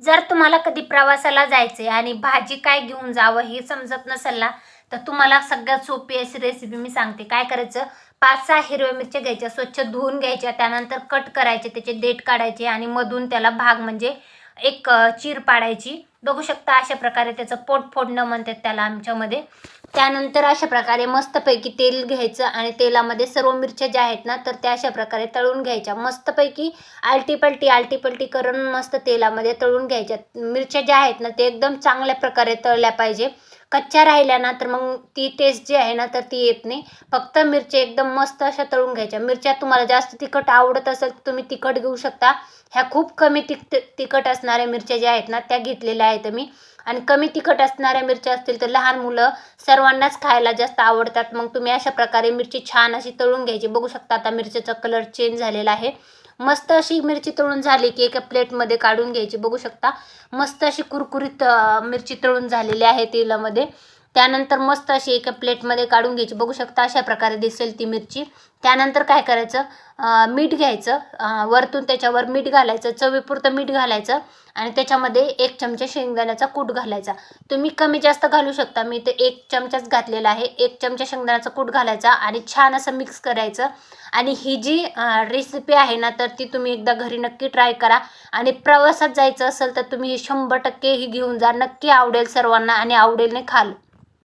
जर तुम्हाला कधी प्रवासाला जायचे आणि भाजी काय घेऊन जावं हे समजत नसेल ना तर तुम्हाला सगळ्यात सोपी अशी रेसिपी मी सांगते. काय करायचं? पाच सहा हिरव्या मिरच्या घ्यायच्या स्वच्छ धुवून घ्यायच्या त्यानंतर कट करायचे त्याचे देठ काढायचे आणि मधून त्याला भाग म्हणजे एक चीर पाडायची. बघू शकता अशा प्रकारे त्याचं पोट फोडणं म्हणतात त्याला आमच्यामध्ये. त्यानंतर अशा प्रकारे मस्तपैकी तेल घ्यायचं आणि तेलामध्ये सर्व मिरच्या ज्या आहेत ना तर त्या अशा प्रकारे तळून घ्यायच्या. मस्तपैकी आलटीपलटी आलटीपलटी करून मस्त तेलामध्ये तळून घ्यायच्या. मिरच्या ज्या आहेत ना ते एकदम चांगल्या प्रकारे तळल्या पाहिजे. कच्च्या राहिल्या ना तर मग ती टेस्ट जी आहे ना तर ती येत नाही. फक्त मिरच्या एकदम मस्त अशा तळून घ्यायच्या. मिरच्या तुम्हाला जास्त तिखट आवडत असेल तर तुम्ही तिखट घेऊ शकता. ह्या खूप कमी तिखट तिखट असणाऱ्या मिरच्या ज्या आहेत ना त्या घेतलेल्या आहेत मी. आणि कमी तिखट असणाऱ्या मिरच्या असतील तर लहान मुलं सर्वांनाच खायला जास्त आवडतात. मग तुम्ही अशा प्रकारे मिरची छान अशी तळून घ्यायची. बघू शकता आता मिरचीचा कलर चेंज झालेला आहे. मस्त अशी मिरची तळून झाली की एका प्लेटमध्ये काढून घ्यायची. बघू शकता मस्त अशी कुरकुरीत मिरची तळून झालेली आहे तेलामध्ये. त्यानंतर मस्त अशी एका प्लेटमध्ये काढून घ्यायची. बघू शकता अशा प्रकारे दिसेल ती मिरची. त्यानंतर काय करायचं? मीठ घ्यायचं. वरतून त्याच्यावर मीठ घालायचं. चवीपुरतं मीठ घालायचं. आणि त्याच्यामध्ये एक चमचा शेंगदाण्याचा कूट घालायचा. तुम्ही कमी जास्त घालू शकता. मी ते एक चमचाच घातलेला आहे. एक चमचा शेंगदाण्याचा कूट घालायचा आणि छान असं मिक्स करायचं. आणि ही जी रेसिपी आहे ना तर ती तुम्ही एकदा घरी नक्की ट्राय करा. आणि प्रवासात जायचं असेल तर तुम्ही शंभर टक्के ही घेऊन जा. नक्की आवडेल सर्वांना आणि आवडेलने खाल.